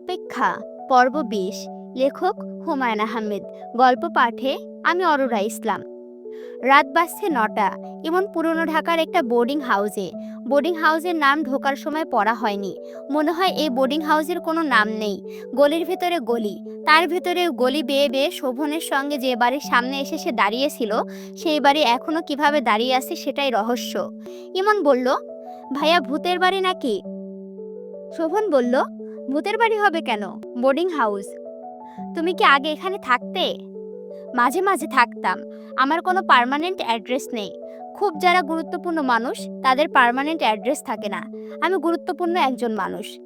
অপেক্ষা। পর্ব বিশ। লেখক হুমায়ুন আহমেদ। গল্প পাঠে আমি অরোরা ইসলাম। রাত বাজছে নটা। এমন পুরনো ঢাকার একটা বোর্ডিং হাউসে বোর্ডিং হাউসের নাম ঢোকার সময় পড়া হয়নি। মনে হয় এই বোর্ডিং হাউসের কোনো নাম নেই। গলির ভেতরে গলি। তার ভেতরে গলি বেয়ে বেয়ে শোভনের সঙ্গে যে বাড়ির সামনে এসে সে দাঁড়িয়েছিল, সেই বাড়ি এখনও কীভাবে দাঁড়িয়ে আছে সেটাই রহস্য। ইমন বলল, ভাইয়া, ভূতের বাড়ি নাকি? শোভন বলল ভূতের বাড়ি হবে কেন? Boarding house. তুমি কি আগে এখানে থাকতে? মাঝে মাঝে থাকতাম। আমার কোনো পার্মানেন্ট অ্যাড্রেস নেই। খুব যারা গুরুত্বপূর্ণ মানুষ, তাদের পার্মানেন্ট অ্যাড্রেস থাকে না। আমি গুরুত্বপূর্ণ একজন মানুষ।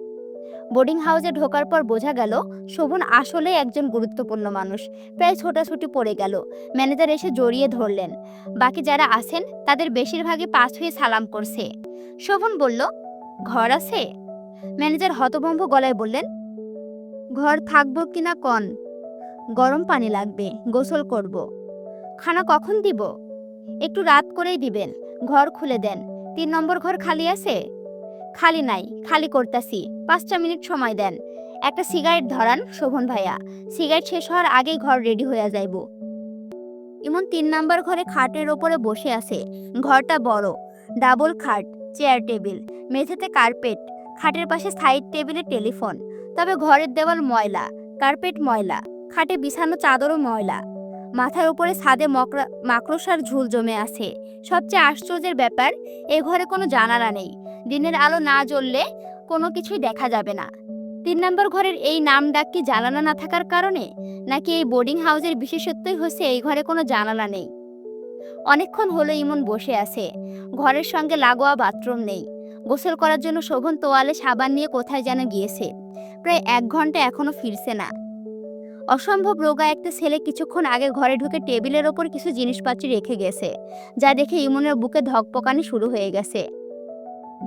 বোর্ডিং হাউসে ঢোকার পর বোঝা গেল, শোভন আসলে একজন গুরুত্বপূর্ণ মানুষ। প্রায় ছোটাছুটি পড়ে গেল। ম্যানেজার এসে জড়িয়ে ধরলেন। বাকি যারা আছেন, তাদের বেশিরভাগই পাস হয়ে সালাম করছে। শোভন বলল, ঘর আছে? ম্যানেজার হতভম্ব গলায় বললেন, ঘর থাকব কিনা কন? গরম পানি লাগবে, গোসল করব। খানা কখন দিব? একটু রাত করেই দিবেন, ঘর খুলে দেন। তিন নম্বর ঘর খালি আছে? খালি নাই, খালি করতাছি, পাঁচটা মিনিট সময় দেন। একটা সিগারেট ধরান, শোভন ভাইয়া, সিগারেট শেষ হওয়ার আগেই ঘর রেডি হয়ে যাইব। ইমন তিন নাম্বার ঘরে খাটের ওপরে বসে আছে। ঘরটা বড়, ডাবল খাট, চেয়ার টেবিল, মেঝেতে কার্পেট খাটের পাশে সাইড টেবিলে টেলিফোন, তবে ঘরের দেওয়াল ময়লা, কার্পেট ময়লা, খাটে বিছানো চাদরও ময়লা। মাথার উপরে ছাদে মকরা, মাকড়সার ঝুল জমে আছে। সবচেয়ে আশ্চর্যের ব্যাপার, এ ঘরে কোনো জানালা নেই। দিনের আলো না জ্বললে কোনো কিছুই দেখা যাবে না। তিন নম্বর ঘরের এই নাম ডাক কি জানালা না থাকার কারণে? নাকি এই বোর্ডিং হাউসের বিশেষত্বই হচ্ছে এই ঘরে কোনো জানালা নেই? অনেকক্ষণ হলো ইমন বসে আছে। ঘরের সঙ্গে লাগোয়া বাথরুম নেই। গোসল করার জন্য শোভন তোয়ালে সাবান নিয়ে কোথায় যেন গিয়েছে। প্রায় এক ঘণ্টা এখনও ফিরছে না। অসম্ভব রোগা একটা ছেলে কিছুক্ষণ আগে ঘরে ঢুকে টেবিলের ওপর কিছু জিনিসপাতি রেখে গেছে, যা দেখে ইমনের বুকে ধকপকানি শুরু হয়ে গেছে।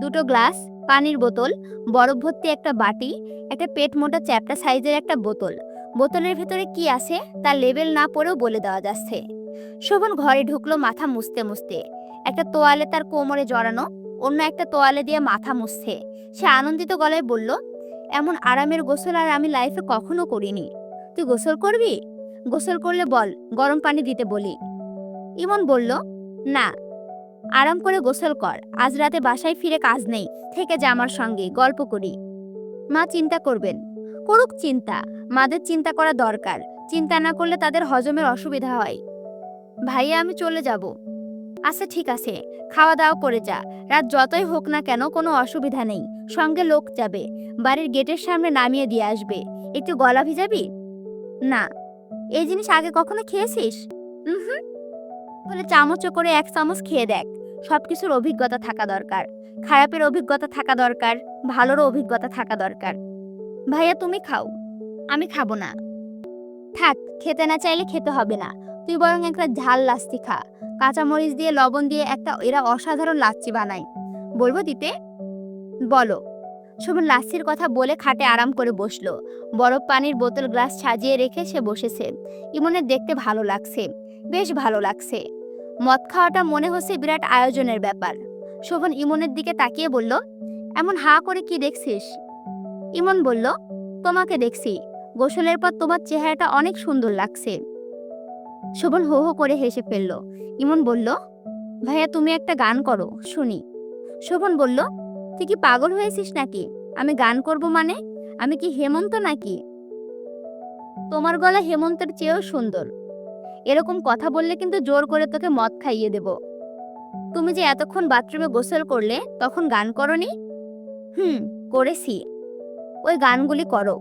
দুটো গ্লাস, পানির বোতল, বরফ ভর্তি একটা বাটি, একটা পেট মোটা চ্যাপটা সাইজের একটা বোতল। বোতলের ভেতরে কি আছে তার লেবেল না পড়েও বলে দেওয়া যাচ্ছে। শোভন ঘরে ঢুকলো মাথা মুছতে মুছতে। একটা তোয়ালে তার কোমরে জড়ানো অন্য একটা তোয়ালে দিয়ে মাথা মুছছে। সে আনন্দিত গলায় বলল, এমন আরামের গোসল আর আমি লাইফে কখনো করিনি। তুই গোসল করবি? গোসল করলে বল, গরম পানি দিতে বলি। ইমন বলল, না, আরাম করে গোসল কর। আজ রাতে বাসায় ফিরে কাজ নেই। থেকে যা আমার সঙ্গে, গল্প করি। মা চিন্তা করবেন। করুক চিন্তা। মাদের চিন্তা করা দরকার। চিন্তা না করলে তাদের হজমের অসুবিধা হয়। ভাইয়া, আমি চলে যাব। আচ্ছা ঠিক আছে। খাওয়া দাওয়া করে যা। রাত যতই হোক না কেন কোনো অসুবিধা নেই। সঙ্গে লোক যাবে। বাড়ির গেটের সামনে নামিয়ে দিয়ে আসবে। একটু গলা ভিজাবি? না। এই জিনিস আগে কখনো খেয়েছিস? হুম। বলে চামচে করে এক চামচ খেয়ে দেখ। সব কিছুর অভিজ্ঞতা থাকা দরকার। খারাপের অভিজ্ঞতা থাকা দরকার। ভালোরও অভিজ্ঞতা থাকা দরকার। ভাইয়া, তুমি খাও। আমি খাব না। থাক, খেতে না চাইলে খেতে হবে না। তুই বরং একটা ঝাল লাচ্ছি খা। কাঁচামরিচ দিয়ে, লবণ দিয়ে একটা এরা অসাধারণ লাচ্ছি বানায় বলব দিতে? বলো। শোভন লাচ্ছির কথা বলে খাটে আরাম করে বসল। বরফ পানির বোতল গ্লাস সাজিয়ে রেখে সে বসেছে। ইমনের দেখতে ভালো লাগছে। বেশ ভালো লাগছে। মদ খাওয়াটা মনে হচ্ছে বিরাট আয়োজনের ব্যাপার। শোভন ইমনের দিকে তাকিয়ে বলল, এমন হা করে কি দেখছিস? ইমন বলল, তোমাকে দেখছি। গোসলের পর তোমার চেহারাটা অনেক সুন্দর লাগছে। শোভন হো হো করে হেসে ফেলল। ইমন বলল, ভাইয়া, তুমি একটা গান করো, শুনি। শোভন বলল, তুই কি পাগল হয়েছিস নাকি? আমি গান করব মানে? আমি কি হেমন্ত নাকি? তোমার গলা হেমন্তের চেয়েও সুন্দর। এরকম কথা বললে কিন্তু জোর করে তোকে মদ খাইয়ে দেব। তুমি যে এতক্ষণ বাথরুমে গোসল করলে, তখন গান করনি? হুম, করেছি। ওই গানগুলি করো।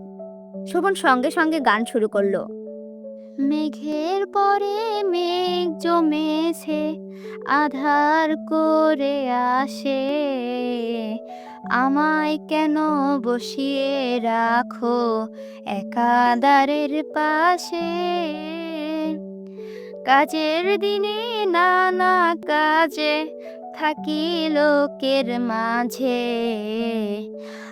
শোভন সঙ্গে সঙ্গে গান শুরু করল। মেঘের পরে মেঘ জমেছে, আধার করে আসে। আমায় কেন বসিয়ে রাখো একাদারের পাশে? কাজের দিনে নানা কাজে থাকি লোকের মাঝে।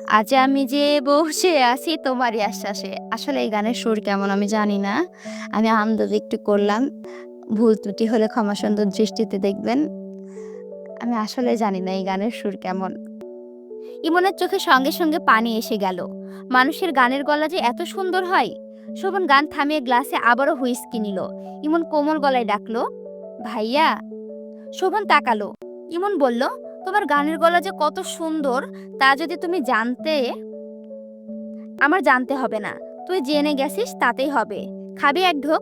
আজ আমি যে বসে আছি, তোমারই আশ্বাসে। আসলে এই গানের সুর কেমন আমি জানি না। আমি আনন্দ একটু করলাম। ভুল ত্রুটি হলে ক্ষমা সুন্দর দৃষ্টিতে দেখবেন। আমি আসলে জানি না এই গানের সুর কেমন। ইমনের চোখে সঙ্গে সঙ্গে পানি এসে গেল। মানুষের গানের গলা যে এত সুন্দর হয়। শোভন গান থামিয়ে গ্লাসে আবারও হুইস্কি নিল। ইমন কোমল গলায় ডাকলো, ভাইয়া। শোভন তাকালো। ইমন বলল, তোমার গানের গলা যে কত সুন্দর, তা যদি তুমি জানতে, আমার জানতে হবে না। তুই জেনে গেছিস, তাতেই হবে। খাবি এক ঢোক?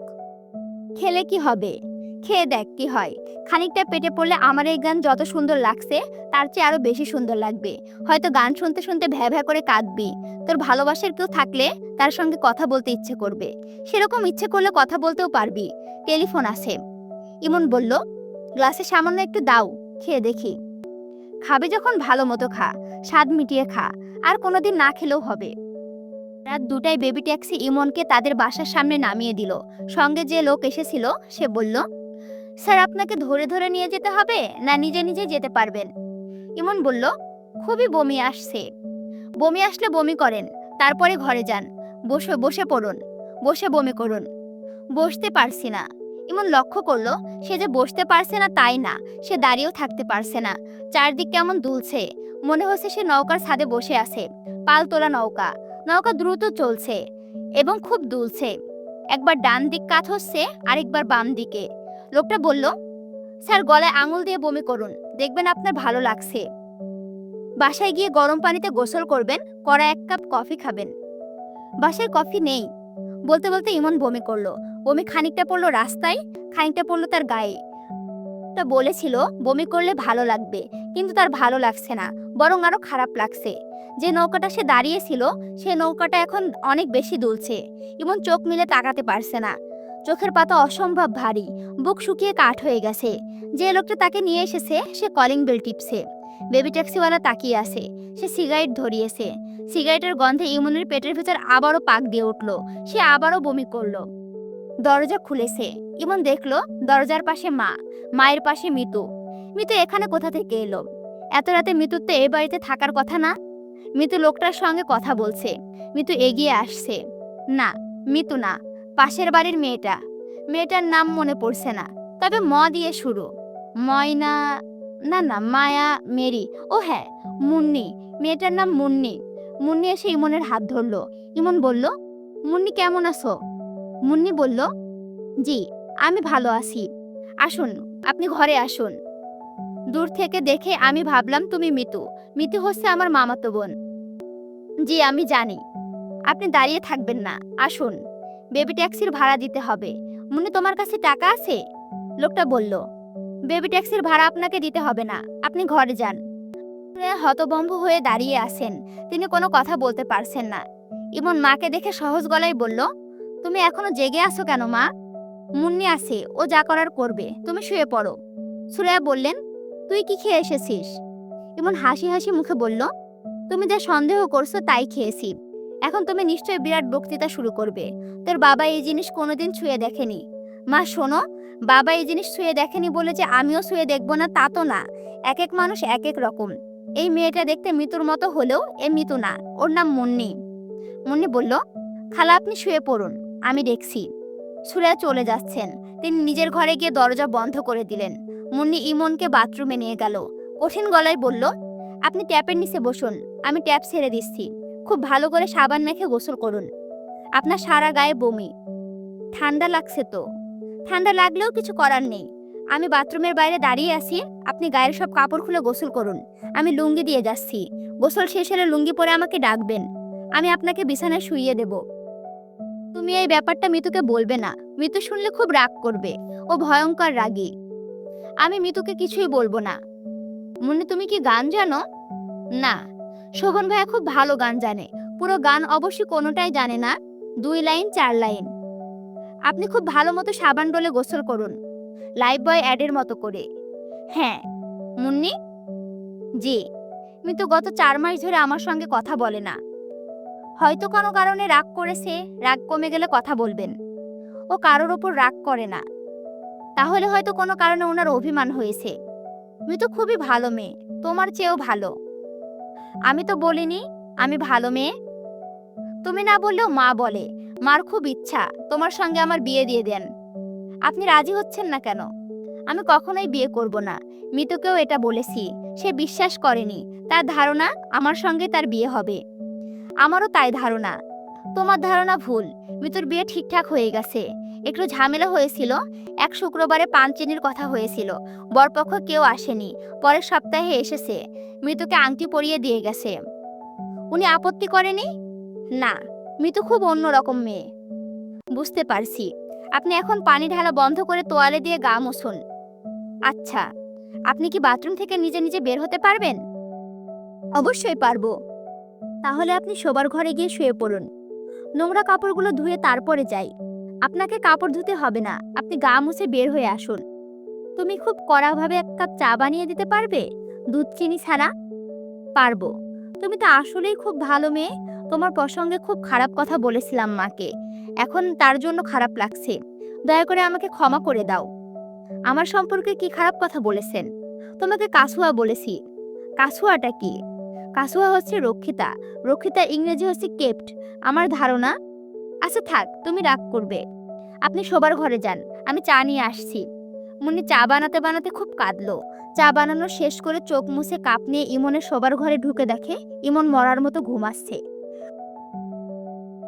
খেলে কি হবে? খেয়ে দেখ কি হয়। খানিকটা পেটে পড়লে আমার এই গান যত সুন্দর লাগছে, তার চেয়ে আরও বেশি সুন্দর লাগবে। হয়তো গান শুনতে শুনতে ভ্যা ভ্যা করে কাঁদবি। তোর ভালোবাসার কেউ থাকলে, তার সঙ্গে কথা বলতে ইচ্ছে করবে। সেরকম ইচ্ছে করলে কথা বলতেও পারবি। টেলিফোন আছে। ইমন বলল গ্লাসে সামান্য একটু দাও। খেয়ে দেখি। খাবে যখন ভালো মতো খা, স্বাদ মিটিয়ে খা, আর কোনোদিন না খেলেও হবে। রাত দুটায় বেবি ট্যাক্সি ইমনকে তাদের বাসার সামনে নামিয়ে দিল। সঙ্গে যে লোক এসেছিল, সে বলল, স্যার, আপনাকে ধরে ধরে নিয়ে যেতে হবে না নিজে নিজে যেতে পারবেন? ইমন বলল, খুবই বমি আসছে। বমি আসলে বমি করেন, তারপরে ঘরে যান। বসে বসে পড়ুন, বসে বমি করুন। বসতে পারছি না। ইমন লক্ষ্য করল, সে যে বসতে পারছে না তাই না, সে দাঁড়িয়েও থাকতে পারছে না। চারদিক কেমন দুলছে, মনে হচ্ছে সে নৌকার ছাদে বসে আছে পাল তোলা নৌকা। নৌকা দ্রুত চলছে এবং খুব দুলছে। একবার ডান দিক কাত হচ্ছে, আরেকবার বাম দিকে। লোকটা বলল, স্যার, গলায় আঙুল দিয়ে বমি করুন, দেখবেন আপনার ভালো লাগছে। বাসায় গিয়ে গরম পানিতে গোসল করবেন কড়া এক কাপ কফি খাবেন। বাসায় কফি নেই, বলতে বলতে ইমন বমি করল। বমি খানিকটা পড়ল রাস্তায়, খানিকটা পড়ল তার গায়ে। তা বলেছিল, বমি করলে ভালো লাগবে, কিন্তু তার ভালো লাগছে না, বরং আরও খারাপ লাগছে। যে নৌকাটা সে দাঁড়িয়েছিল, সে নৌকাটা এখন অনেক বেশি দুলছে ইমন চোখ মিলে তাকাতে পারছে না। চোখের পাতা অসম্ভব ভারী, বুক শুকিয়ে কাঠ হয়ে গেছে। যে লোকটা তাকে নিয়ে এসেছে, সে কলিং বেল টিপছে। বেবি ট্যাক্সিওয়ালা তাকিয়ে আছে, সে সিগারেট ধরিয়েছে। সিগারেটের গন্ধে ইমনের পেটের ভেতর আবারও পাক দিয়ে উঠল, সে আবারও বমি করল। দরজা খুলেছে। ইমন দেখল, দরজার পাশে মা, মায়ের পাশে মিতু। মিতু এখানে কোথা থেকে এলো? এত রাতে মিতুর তো এ বাড়িতে থাকার কথা না? মিতু লোকটার সঙ্গে কথা বলছে। মিতু এগিয়ে আসছে। না, মিতু না, পাশের বাড়ির মেয়েটা। মেয়েটার নাম মনে পড়ছে না। তবে ম দিয়ে শুরু। ময়না, না না, মায়া, মেরি। ও হ্যাঁ মুন্নি। মেয়েটার নাম মুন্নি। মুন্নি এসে ইমনের হাত ধরলো। ইমন বলল, মুন্নি কেমন আছো? মুন্নি বলল, জি, আমি ভালো আছি। আসুন, আপনি ঘরে আসুন। দূর থেকে দেখে আমি ভাবলাম তুমি মিতু। মিতু হচ্ছে আমার মামাতো বোন। জি, আমি জানি। আপনি দাঁড়িয়ে থাকবেন না, আসুন। বেবি ট্যাক্সির ভাড়া দিতে হবে। মুন্নি, তোমার কাছে টাকা আছে? লোকটা বলল, বেবি ট্যাক্সির ভাড়া আপনাকে দিতে হবে না, আপনি ঘরে যান। হতবম্ব হয়ে দাঁড়িয়ে আছেন। তিনি কোনো কথা বলতে পারছেন না। ইমন মাকে দেখে সহজ গলায় বলল তুমি এখনও জেগে আছো কেন, মা? মুন্নি আছে ও যা করার করবে। তুমি শুয়ে পড়ো। সুরায়া বললেন, তুই কি খেয়ে এসেছিস? ইমন হাসি হাসি মুখে বলল, তুমি যা সন্দেহ করছ তাই খেয়েছি। এখন তুমি নিশ্চয়ই বিরাট বক্তৃতা শুরু করবে। তোর বাবা এই জিনিস কোনোদিন ছুঁয়ে দেখেনি। মা, শোনো, বাবা এই জিনিস ছুঁয়ে দেখেনি বলে যে আমিও ছুঁয়ে দেখব না তা তো না। এক এক মানুষ এক এক রকম। এই মেয়েটা দেখতে মৃত্যুর মতো হলেও এ মৃত্যু না। ওর নাম মুন্নি। মুন্নি বলল, খালা, আপনি শুয়ে পড়ুন। আমি দেখছি। সুরেয়া চলে যাচ্ছেন। তিনি নিজের ঘরে গিয়ে দরজা বন্ধ করে দিলেন। মুন্নি ইমনকে বাথরুমে নিয়ে গেল। কঠিন গলায় বলল, আপনি ট্যাপের নিচে বসুন, আমি ট্যাপ ছেড়ে দিচ্ছি। খুব ভালো করে সাবান মেখে গোসল করুন। আপনার সারা গায়ে বমি। ঠান্ডা লাগছে তো। ঠান্ডা লাগলেও কিছু করার নেই। আমি বাথরুমের বাইরে দাঁড়িয়ে আছি, আপনি গায়ের সব কাপড় খুলে গোসল করুন। আমি লুঙ্গি দিয়ে যাচ্ছি। গোসল শেষ হলে লুঙ্গি পরে আমাকে ডাকবেন। আমি আপনাকে বিছানায় শুইয়ে দেব। তুমি এই ব্যাপারটা মিতুকে বলবে না। মিতু শুনলে খুব রাগ করবে। ও ভয়ঙ্কর রাগী। আমি মিতুকে কিছুই বলব না। মুন্নি, তুমি কি গান জানো? না। শোভন ভাইয়া খুব ভালো গান জানে। পুরো গান অবশ্যই কোনোটাই জানে না। দুই লাইন, চার লাইন। আপনি খুব ভালো মতো সাবান ডলে গোসল করুন। লাইফ বয় অ্যাডের মতো করে। হ্যাঁ। মুন্নি? জি। মিতু গত চার মাস ধরে আমার সঙ্গে কথা বলে না। হয়তো কোনো কারণে রাগ করেছে, রাগ কমে গেলে কথা বলবেন। ও কারোর ওপর রাগ করে না। তাহলে হয়তো কোনো কারণে ওনার অভিমান হয়েছে। মিতু খুবই ভালো মেয়ে, তোমার চেয়েও ভালো। আমি তো বলিনি, আমি ভালো মেয়ে। তুমি না বললেও মা বলে, মার খুব ইচ্ছা, তোমার সঙ্গে আমার বিয়ে দিয়ে দেন। আপনি রাজি হচ্ছেন না কেন? আমি কখনোই বিয়ে করব না। মিতুকেও এটা বলেছি, সে বিশ্বাস করেনি। তার ধারণা, আমার সঙ্গে তার বিয়ে হবে। আমারও তাই ধারণা। তোমার ধারণা ভুল। মিতুর বিয়ে ঠিকঠাক হয়ে গেছে। একটু ঝামেলা হয়েছিল। এক শুক্রবারে পাঞ্চেনির কথা হয়েছিল। বরপক্ষ কেউ আসেনি। পরের সপ্তাহে এসেছে। মৃতুকে আংটি পরিয়ে দিয়ে গেছে। উনি আপত্তি করেনি? না। মিতু খুব অন্যরকম মেয়ে। বুঝতে পারছি। আপনি এখন পানি ঢালা বন্ধ করে তোয়ালে দিয়ে গা মুছুন। আচ্ছা। আপনি কি বাথরুম থেকে নিজে নিজে বের হতে পারবেন? অবশ্যই পারব। তাহলে আপনি শোবার ঘরে গিয়ে শুয়ে পড়ুন। নোংরা কাপড়গুলো ধুয়ে তারপরে যাই। আপনাকে কাপড় ধুতে হবে না, আপনি গা মুছে বের হয়ে আসুন। তুমি খুব কড়াভাবে এক কাপ চা বানিয়ে দিতে পারবে? দুধ, চিনি ছাড়া? পারব। তুমি তো আসলেই খুব ভালো মেয়ে। তোমার প্রসঙ্গে খুব খারাপ কথা বলেছিলাম মাকে। এখন তার জন্য খারাপ লাগছে। দয়া করে আমাকে ক্ষমা করে দাও। আমার সম্পর্কে কি খারাপ কথা বলেছেন? তোমাকে কাসুয়া বলেছি। কাসুয়াটা কি? কাসুয়া হচ্ছে রক্ষিতা। রক্ষিতা ইংরেজি হচ্ছে কেপ্ট। আমার ধারণা? আচ্ছা থাক, তুমি রাগ করবে। আপনি শোবার ঘরে যান, আমি চা নিয়ে আসছি। মুনি চা বানাতে বানাতে খুব কাঁদলো। চা বানানো শেষ করে চোখ মুছে কাপ নিয়ে ইমনের শোবার ঘরে ঢুকে দেখে, ইমন মরার মতো ঘুমাচ্ছে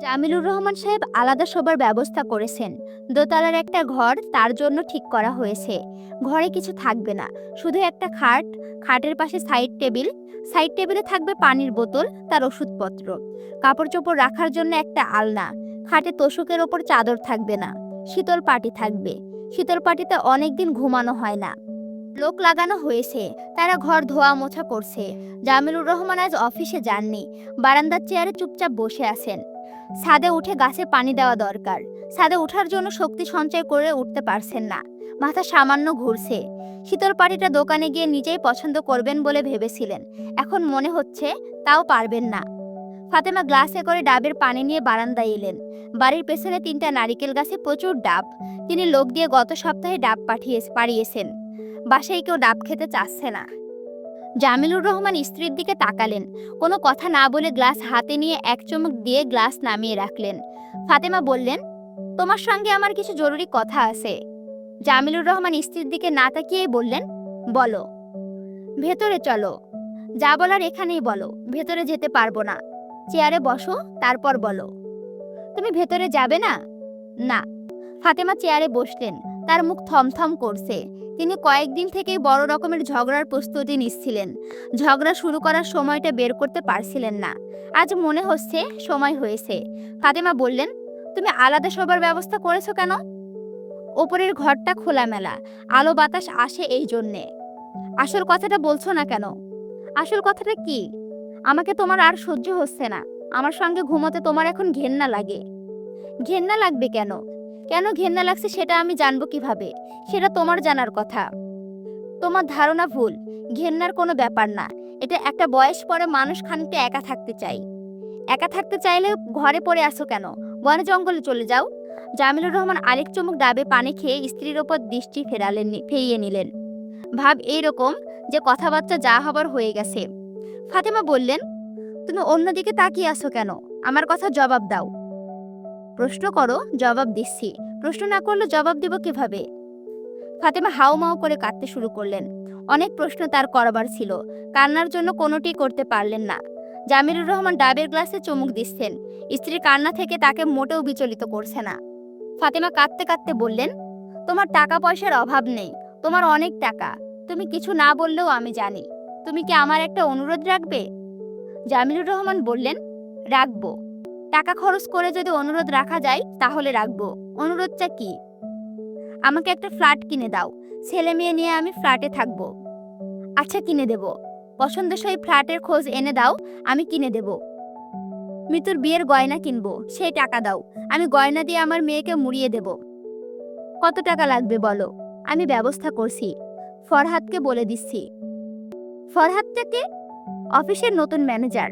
জামিলুর রহমান সাহেব আলাদা শোবার ব্যবস্থা করেছেন। দোতলার একটা ঘর তার জন্য ঠিক করা হয়েছে। ঘরে কিছু থাকবে না, শুধু একটা খাট, খাটের পাশে সাইড টেবিল, সাইড টেবিলে থাকবে পানির বোতল, তার ওষুধপত্র। কাপড় চোপড় রাখার জন্য একটা আলনা, খাটে তোষকের ওপর চাদর থাকবে না, শীতল পাটি থাকবে। শীতল পাটিতে অনেকদিন ঘুমানো হয় না। লোক লাগানো হয়েছে, তারা ঘর ধোয়া মোছা করছে। জামিলুর রহমান আজ অফিসে যাননি, বারান্দার চেয়ারে চুপচাপ বসে আছেন। ছাদে উঠে গাছে পানি দেওয়া দরকার। ছাদে ওঠার জন্য শক্তি সঞ্চয় করে উঠতে পারছেন না। মাথা সামান্য ঘুরছে। শীতল পাটিটা দোকানে গিয়ে নিজেই পছন্দ করবেন বলে ভেবেছিলেন। এখন মনে হচ্ছে তাও পারবেন না। ফাতেমা গ্লাসে করে ডাবের পানি নিয়ে বারান্দায় এলেন। বাড়ির পেছনে তিনটা নারিকেল গাছে প্রচুর ডাব। তিনি লোক দিয়ে গত সপ্তাহে ডাব পাঠিয়ে, পাড়িয়েছেন। বাসায় কেউ ডাব খেতে চাচ্ছে না। জামিলুর রহমান স্ত্রীর দিকে তাকালেন। কোনো কথা না বলে গ্লাস হাতে নিয়ে এক চমক দিয়ে গ্লাস নামিয়ে রাখলেন। ফাতেমা বললেন, তোমার সঙ্গে আমার কিছু জরুরি কথা আছে। জামিলুর রহমান স্ত্রীর দিকে না তাকিয়েই বললেন, বলো। ভেতরে চলো। যা বলার এখানেই বলো। ভেতরে যেতে পারব না। চেয়ারে বসো, তারপর বলো। তুমি ভেতরে যাবে না? না। ফাতেমা চেয়ারে বসলেন। তার মুখ থমথম করছে। তিনি কয়েকদিন থেকেই বড় রকমের ঝগড়ার প্রস্তুতি নিচ্ছিলেন। ঝগড়া শুরু করার সময়টা বের করতে পারছিলেন না। আজ মনে হচ্ছে সময় হয়েছে। ফাতেমা বললেন, তুমি আলাদা সবার ব্যবস্থা করেছ কেন? ওপরের ঘরটা খোলামেলা। আলো বাতাস আসে এই জন্যে। আসল কথাটা বলছো না কেন? আসল কথাটা কি? আমাকে তোমার আর সহ্য হচ্ছে না। আমার সঙ্গে ঘুমোতে তোমার এখন ঘেন্না লাগে। ঘেন্না লাগবে কেন? কেন ঘেন্না লাগছে সেটা আমি জানব কীভাবে? সেটা তোমার জানার কথা। তোমার ধারণা ভুল। ঘেন্নার কোনো ব্যাপার না। এটা একটা বয়স পরে মানুষ খানিকটা একা থাকতে চাই একা থাকতে চাইলে ঘরে পড়ে আসো কেন? বনে জঙ্গলে চলে যাও। জামিলুর রহমান আরেক চমুক ডাবে পানি খেয়ে স্ত্রীর ওপর দৃষ্টি ফেরালেন ফেরিয়ে নিলেন। ভাব এইরকম যে কথাবার্তা যা হবার হয়ে গেছে। ফাতেমা বললেন, তুমি অন্যদিকে তাকিয়ে আসো কেন? আমার কথা জবাব দাও। প্রশ্ন করো, জবাব দিচ্ছি। প্রশ্ন না করলে জবাব দিব কীভাবে? ফাতেমা হাও মাও করে কাঁদতে শুরু করলেন। অনেক প্রশ্ন তার করবার ছিল। কান্নার জন্য কোনোটি করতে পারলেন না। জামিরুর রহমান ডাবের গ্লাসে চুমুক দিচ্ছেন। স্ত্রীর কান্না থেকে তাকে মোটেও বিচলিত করছে না। ফাতেমা কাঁদতে কাঁদতে বললেন, তোমার টাকা পয়সার অভাব নেই। তোমার অনেক টাকা। তুমি কিছু না বললেও আমি জানি। তুমি কি আমার একটা অনুরোধ রাখবে? জামিলুর রহমান বললেন, রাখব। টাকা খরচ করে যদি অনুরোধ রাখা যায়, তাহলে রাখব। অনুরোধটা কি? আমাকে একটা ফ্ল্যাট কিনে দাও। ছেলে মেয়ে নিয়ে আমি ফ্ল্যাটে থাকব। আচ্ছা কিনে দেব। পছন্দসই ফ্ল্যাটের খোঁজ এনে দাও, আমি কিনে দেব। মিতুর বিয়ের গয়না কিনবো। সেই টাকা দাও। আমি গয়না দিয়ে আমার মেয়েকে মুড়িয়ে দেব। কত টাকা লাগবে বলো? আমি ব্যবস্থা করছি। ফরহাদকে বলে দিচ্ছি। ফরহাদটাকে অফিসের নতুন ম্যানেজার।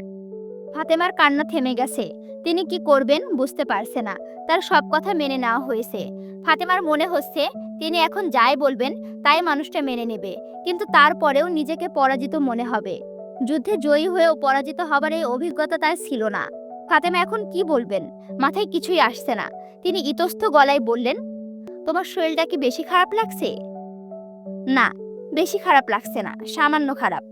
ফাতেমার কান্না থেমে গেছে। তিনি কি করবেন বুঝতে পারছে না। তার সব কথা মেনে নেওয়া হয়েছে। ফাতেমার মনে হচ্ছে, তিনি এখন যাই বলবেন, তাই মানুষটা মেনে নেবে। কিন্তু তারপরেও নিজেকে পরাজিত মনে হবে। যুদ্ধে জয়ী হয়েও পরাজিত হবার এই অভিজ্ঞতা তার ছিল না। ফাতেমা এখন কি বলবেন? মাথায় কিছুই আসছে না। তিনি ইতস্থ গলায় বললেন, তোমার শরীরটা কি বেশি খারাপ লাগছে? না, বেশি খারাপ লাগছে না, সামান্য খারাপ।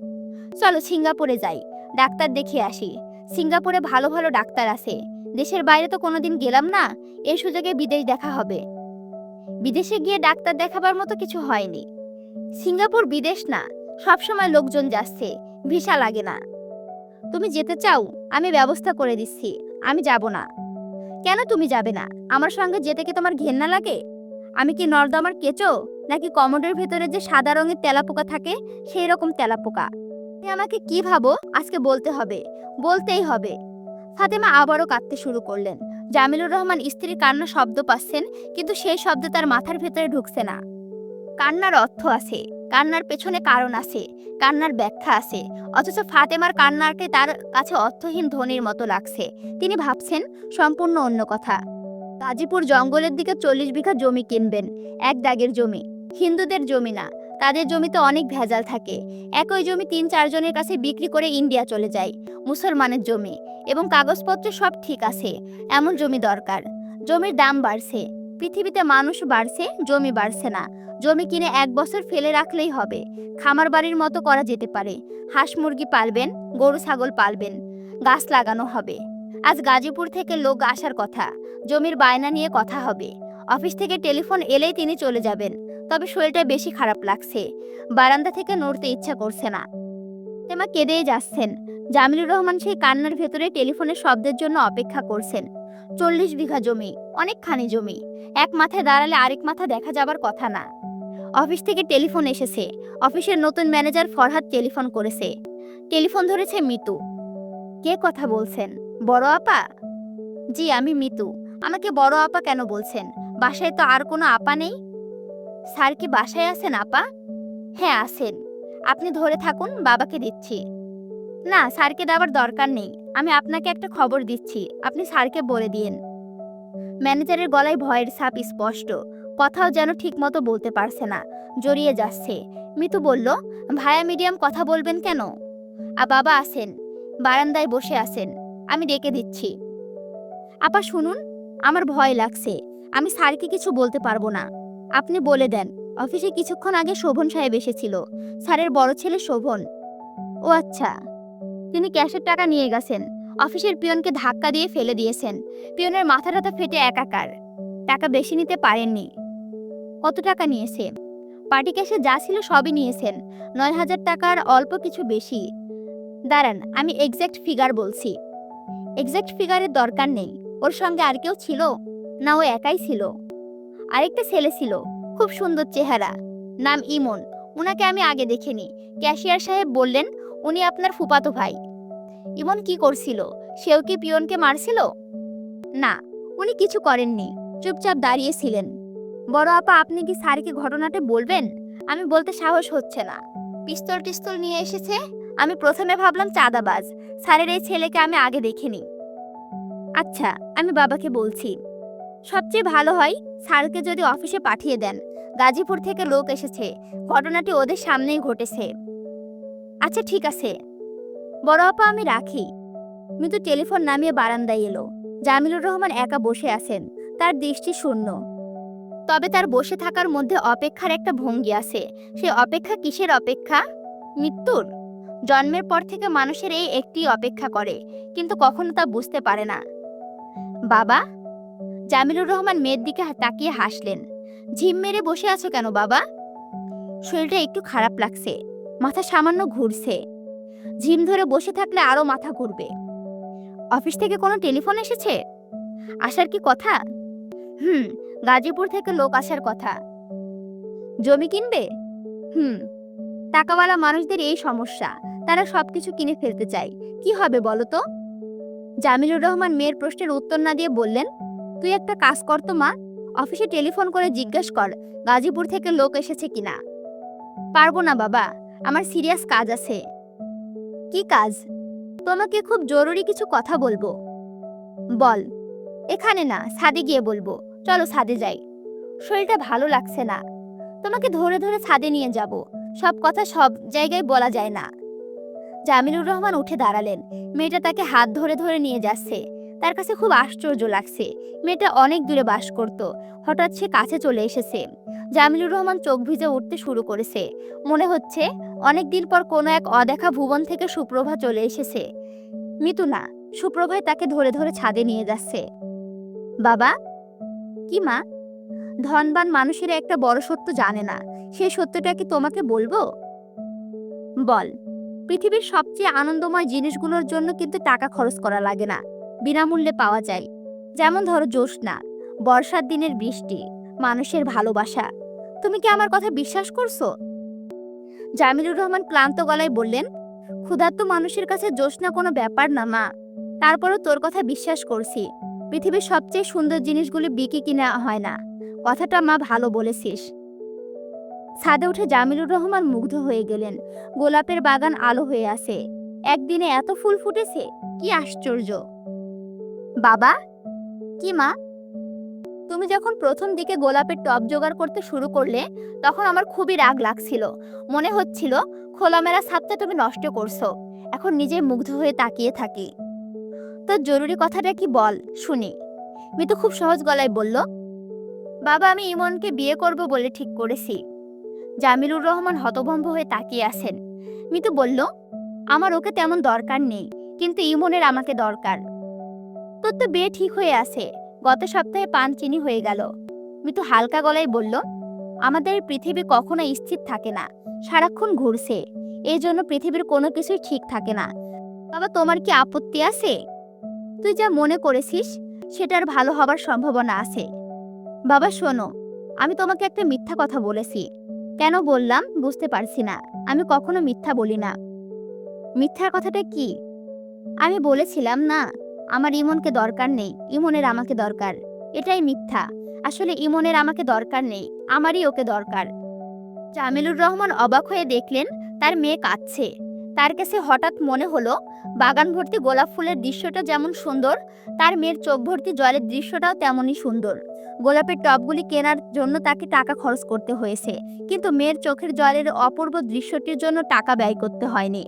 চলো সিঙ্গাপুরে যাই, ডাক্তার দেখে আসি। সিঙ্গাপুরে ভালো ভালো ডাক্তার আছে। দেশের বাইরে তো কোনোদিন গেলাম না এই সুযোগে বিদেশ দেখা হবে। বিদেশে গিয়ে ডাক্তার দেখাবার মতো কিছু হয়নি। সিঙ্গাপুর বিদেশ না, সবসময় লোকজন যাচ্ছে, ভিসা লাগে না। তুমি যেতে চাও, আমি ব্যবস্থা করে দিচ্ছি, আমি যাব না। কেন তুমি যাবে না? আমার সঙ্গে যেতে কি তোমার ঘেন্না লাগে? আমি কি নর্দমার কেঁচো, নাকি কমোডের ভেতরে যে সাদা রঙের তেলাপোকা থাকে সেই রকম তেলাপোকা। আমাকে কি ভাবো? আজকে বলতে হবে। বলতেই হবে। ফাতেমা আবারও কাঁদতে শুরু করলেন। জামিলুর রহমান স্ত্রীর কান্না শব্দ পাচ্ছেন, কিন্তু সেই শব্দ তার মাথার ভেতরে ঢুকছে না। কান্নার অর্থ আছে। কান্নার পেছনে কারণ আছে। কান্নার ব্যাখ্যা আছে। অথচ ফাতেমার কান্নাকে তার কাছে অর্থহীন ধ্বনির মতো লাগছে। তিনি ভাবছেন, সম্পূর্ণ অন্য কথা। গাজীপুর জঙ্গলের দিকে চল্লিশ বিঘা জমি কিনবেন। এক দাগের জমি। হিন্দুদের জমি না। তাদের জমিতে অনেক ভেজাল থাকে। একই জমি তিন চারজনের কাছে বিক্রি করে ইন্ডিয়া চলে যায়, মুসলমানের জমি। এবং কাগজপত্র সব ঠিক আছে, এমন জমি দরকার। জমির দাম বাড়ছে, পৃথিবীতে মানুষ বাড়ছে, জমি বাড়ছে না। জমি কিনে এক বছর ফেলে রাখলেই হবে। খামার বাড়ির মতো করা যেতে পারে। হাঁস মুরগি পালবেন, গরু, ছাগল পালবেন, গাছ লাগানো হবে। আজ গাজীপুর থেকে লোক আসার কথা। জমির বায়না নিয়ে কথা হবে। অফিস থেকে টেলিফোন এলেই তিনি চলে যাবেন। তবে শরীরটা বেশি খারাপ লাগছে। বারান্দা থেকে নড়তে ইচ্ছা করছে না। তেমা কেঁদেই যাচ্ছেন। জামিলুর রহমান সেই কান্নার ভেতরে টেলিফোনের শব্দের জন্য অপেক্ষা করছেন। চল্লিশ বিঘা জমি, অনেকখানি জমি। এক মাথায় দাঁড়ালে আরেক মাথা দেখা যাবার কথা না। অফিস থেকে টেলিফোন এসেছে। অফিসের নতুন ম্যানেজার ফরহাদ টেলিফোন করেছে। টেলিফোন ধরেছে মিতু। কে কথা বলছেন? বড় আপা? জি, আমি মিতু। আমাকে বড় আপা কেন বলছেন? বাসায় তো আর কোনো আপা নেই? স্যার কি বাসায় আছেন, আপা? হ্যাঁ আছেন। আপনি ধরে থাকুন, বাবাকে দিচ্ছি। না, স্যারকে দেওয়ার দরকার নেই। আমি আপনাকে একটা খবর দিচ্ছি। আপনি স্যারকে বলে দিন। ম্যানেজারের গলায় ভয়ের ছাপ স্পষ্ট। কথাও যেন ঠিকমতো বলতে পারছে না। জড়িয়ে যাচ্ছে। মিতু বলল, ভায়া মিডিয়াম কথা বলবেন কেন? আ, বাবা আছেন। বারান্দায় বসে আছেন। আমি ডেকে দিচ্ছি। আপা, শুনুন। আমার ভয় লাগছে। আমি স্যারকে কিছু বলতে পারব না। আপনি বলে দেন, অফিসে কিছুক্ষণ আগে শোভন সাহেব এসেছিল। স্যারের বড় ছেলে শোভন। ও আচ্ছা। তিনি ক্যাশের টাকা নিয়ে গেছেন। অফিসের পিয়নকে ধাক্কা দিয়ে ফেলে দিয়েছেন। পিয়নের মাথা টাথা ফেটে একাকার। টাকা বেশি নিতে পারেননি। কত টাকা নিয়েছে? পার্টি ক্যাশে যা ছিল সবই নিয়েছেন। নয় হাজার টাকার অল্প কিছু বেশি। দাঁড়ান, আমি এক্স্যাক্ট ফিগার বলছি। এক্স্যাক্ট ফিগারের দরকার নেই। ওর সঙ্গে আর কেউ ছিল? না, ও একাই ছিল। আরেকটা ছেলে ছিল, খুব সুন্দর চেহারা। নাম ইমন। উনাকে আমি আগে দেখিনি। ক্যাশিয়ার সাহেব বললেন, উনি আপনার ফুপাতো ভাই। ইমন কি করছিল? সেও কি পিয়নকে মারছিল? না, উনি কিছু করেননি। চুপচাপ দাঁড়িয়েছিলেন বড় আপা, আপনি কি স্যারকে ঘটনাটা বলবেন? আমি বলতে সাহস হচ্ছে না। পিস্তল টিস্তল নিয়ে এসেছে। আমি প্রথমে ভাবলাম চাঁদাবাজ। স্যারের এই ছেলেকে আমি আগে দেখিনি। আচ্ছা আমি বাবাকে বলছি। সবচেয়ে ভালো হয় স্যারকে যদি অফিসে পাঠিয়ে দেন, গাজীপুর থেকে লোক এসেছে। ঘটনাটি ওদের সামনেই ঘটেছে। আচ্ছা ঠিক আছে। বড় আপা, আমি রাখি। মিতু টেলিফোন নামিয়ে বারান্দায় এলো। জামিলুর রহমান একা বসে আছেন। তার দৃষ্টি শূন্য। তবে তার বসে থাকার মধ্যে অপেক্ষার একটা ভঙ্গি আছে। সে অপেক্ষা কিসের অপেক্ষা? মৃত্যুর? জন্মের পর থেকে মানুষের এই একটি অপেক্ষা করে, কিন্তু কখনো তা বুঝতে পারে না। বাবা জামিলুর রহমান মেয়ের দিকে তাকিয়ে হাসলেন। ঝিম মেরে বসে আছো কেন বাবা? শরীরটা একটু খারাপ লাগছে, মাথা সামান্য ঘুরছে। ঝিম ধরে বসে থাকলে আরও মাথা ঘুরবে। অফিস থেকে কোনো টেলিফোন এসেছে? আসার কি কথা? হুম, গাজীপুর থেকে লোক আসার কথা। জমি কিনবে? হুম, টাকাওয়ালা মানুষদের এই সমস্যা, তারা সবকিছু কিনে ফেলতে চায়। কি হবে বলো তো? জামিলুর রহমান মেয়ের প্রশ্নের উত্তর না দিয়ে বললেন তুই একটা কাজ কর তো, মা। অফিসে টেলিফোন করে জিজ্ঞেস কর, গাজীপুর থেকে লোক এসেছে কিনা। পারব না, বাবা। আমার সিরিয়াস কাজ আছে। কি কাজ? তোমাকে খুব জরুরি কিছু কথা বলব। বল। এখানে না, ছাদে গিয়ে বলব। চলো ছাদে যাই। শরীরটা ভালো লাগছে না। তোমাকে ধরে ধরে ছাদে নিয়ে যাব। সব কথা সব জায়গায় বলা যায় না। জামিলুর রহমান উঠে দাঁড়ালেন। মেয়েটা তাকে হাত ধরে ধরে নিয়ে যাচ্ছে। তার কাছে খুব আশ্চর্য লাগছে। মেয়েটা অনেক দূরে বাস করত। হঠাৎ সে কাছে চলে এসেছে। জামিলুর রহমান চোখ ভিজে উঠতে শুরু করেছে। মনে হচ্ছে অনেক দিন পর কোনো এক অদেখা ভুবন থেকে সুপ্রভা চলে এসেছে। মিতু না সুপ্রভায় তাকে ধরে ধরে ছাদে নিয়ে যাচ্ছে। বাবা? কি মা? ধনবান মানুষেরা একটা বড় সত্য জানে না। সেই সত্যটা কি তোমাকে বলব? বল। পৃথিবীর সবচেয়ে আনন্দময় জিনিসগুলোর জন্য কিন্তু টাকা খরচ করা লাগে না। বিনামূল্যে পাওয়া যায়। যেমন ধরো জ্যোৎস্না, বর্ষার দিনের বৃষ্টি, মানুষের ভালোবাসা। তুমি কি আমার কথা বিশ্বাস করছ? জামিলুর রহমান ক্লান্ত গলায় বললেন, ক্ষুধার্ত মানুষের কাছে জ্যোৎস্না কোনো ব্যাপার না, মা। তারপরও তোর কথা বিশ্বাস করছি। পৃথিবীর সবচেয়ে সুন্দর জিনিসগুলি বিকি কিনা হয় না। কথাটা মা ভালো বলেছিস। ছাদে উঠে জামিলুর রহমান মুগ্ধ হয়ে গেলেন। গোলাপের বাগান আলো হয়ে আছে। একদিনে এত ফুল ফুটেছে? কি আশ্চর্য! বাবা? কি মা? তুমি যখন প্রথম দিকে গোলাপের টব জোগাড় করতে শুরু করলে, তখন আমার খুবই রাগ লাগছিল। মনে হচ্ছিল, খোলামেলা ছাদটা তুমি নষ্ট করছ। এখন নিজে মুগ্ধ হয়ে তাকিয়ে থাকি। তো জরুরি কথাটা কি বল, শুনি। মিতু খুব সহজ গলায় বলল, বাবা, আমি ইমনকে বিয়ে করব বলে ঠিক করেছি। জামিলুর রহমান হতভম্ব হয়ে তাকিয়ে আছেন। মিতু বলল, আমার ওকে তেমন দরকার নেই, কিন্তু ইমনের আমাকে দরকার। তোর তো বিয়ে ঠিক হয়ে আছে। গত সপ্তাহে পান চিনি হয়ে গেল। মিতু হালকা গলায় বলল, আমাদের পৃথিবী কখনো স্থির থাকে না। সারাক্ষণ ঘুরছে। এই জন্য পৃথিবীর কোনো কিছুই ঠিক থাকে না। বাবা, তোমার কি আপত্তি আছে? তুই যা মনে করেছিস সেটার ভালো হবার সম্ভাবনা আছে। বাবা, শোনো, আমি তোমাকে একটা মিথ্যা কথা বলেছি। কেন বললাম বুঝতে পারছি না। আমি কখনো মিথ্যা বলি না। মিথ্যার কথাটা কি? আমি বলেছিলাম না। আমার ইমনকে দরকার নেই, ইমনের আমাকে দরকার। এটাই মিথ্যা। আসলে ইমনের আমাকে দরকার নেই, আমারই ওকে দরকার। জামিলুর রহমান অবাক হয়ে দেখলেন তার মেয়ে কাঁদছে। তার কাছে হঠাৎ মনে হলো, বাগান ভর্তি গোলাপ ফুলের দৃশ্যটা যেমন সুন্দর, তার মেয়ের চোখ ভর্তি জলের দৃশ্যটাও তেমনই সুন্দর। গোলাপের টবগুলি কেনার জন্য তাকে টাকা খরচ করতে হয়েছে, কিন্তু মেয়ের চোখের জলের অপূর্ব দৃশ্যটির জন্য টাকা ব্যয় করতে হয়নি।